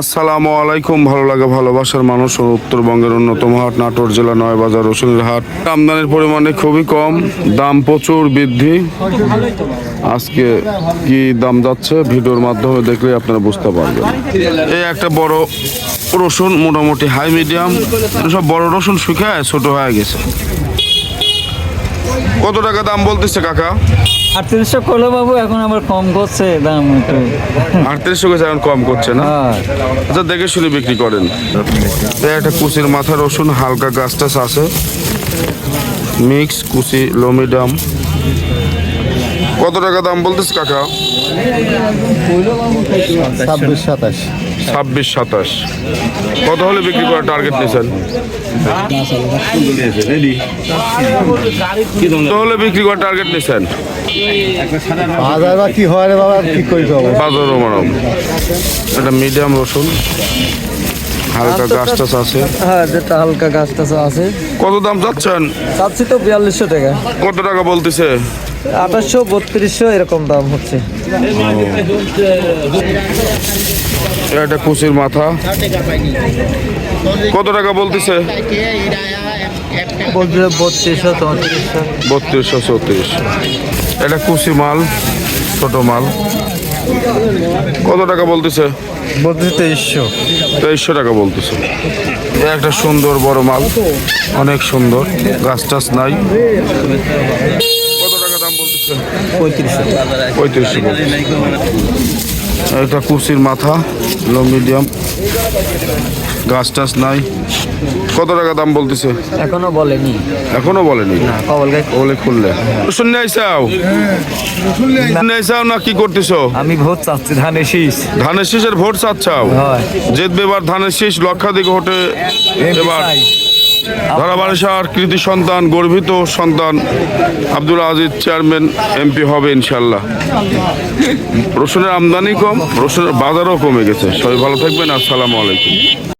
আসসালামু আলাইকুম। ভালো লাগে ভালোবাসার মানুষ ও উত্তরবঙ্গের অন্যতম হাট, নাটোর জেলা নয় বাজার রসুনের হাট। আমদানির পরিমাণে খুবই কম, দাম প্রচুর বৃদ্ধি। আজকে কি দাম যাচ্ছে? ভিডিওর মাধ্যমে দেখলে আপনারা বুঝতে পারবেন। এই একটা বড় রসুন, মোটামুটি হাই মিডিয়াম। সব বড় রসুন শুকায় ছোট হয়ে গেছে। কত টাকা দাম বলতেছে কাকা? আটত্রিশশো করল বাবু এখন আবার কম করছে দাম একটু আটত্রিশশো কেজি এখন কম করছে না? হ্যাঁ। আচ্ছা দেখে শুনে বিক্রি করেন। একটা কুচির মাথা রসুন হালকা গাছ টাছ আছে। মিক্স কুচি লমিডাম কত টাকা দাম বলতেছ কাকা? ছাব্বিশ সাতাশ। ছাব্বিশ সাতাশ। কত হলে বিক্রি করার টার্গেট নিয়েছেন? কত হলে বিক্রি করার টার্গেট নিয়েছেন হাজার বা কি হয় রে বাবা? কি করি বাজারও মারম এটা মিডিয়াম রসুন। হালকা গাছ টাছ আছে। হ্যাঁ যেটা হালকা গাছ টাছ আছে। কত দাম চাচ্ছেন? চাচ্ছি তো বিয়াল্লিশশো টাকা। কত টাকা বলতেছে? আঠাশশো বত্রিশশো এরকম দাম হচ্ছে। এটা কুচির মাথা। কত টাকা বলতেছে? বত্রিশশো বত্রিশশো চৌত্রিশ। এটা কুচি মাল ছোট মাল। কত টাকা বলতেছে? বলছে তেইশশো। তেইশশো টাকা বলতেছে। একটা সুন্দর বড় মাল অনেক সুন্দর গাছ টাছ নাই। কত টাকা দাম বলতেছে? পঁয়ত্রিশশো। পঁয়ত্রিশশো বলতেছে। এটা কুচির মাথা লো মিডিয়াম। গাছ টাছ নাই। কত টাকা দাম বলতেছে? এখনও বলেনি। এখনও বলেনি? কবল খুললে। শুনে আইসাও। শুনে আইসাও না কি করতেছো? আমি ভোট চাচ্ছি ধানের শীষ। ধানের শীষের ভোট চাচ্ছাও? জিতবে এবার ধানের শীষ লক্ষাধিক ভোটে এবার ধারাবাড়িসার কৃতি সন্তান গর্বিত সন্তান আব্দুল আজিজ চেয়ারম্যান এমপি হবে ইনশাল্লাহ। রসুনের আমদানি কম রসুনের বাজারও কমে গেছে। সবাই ভালো থাকবেন আসসালামু আলাইকুম।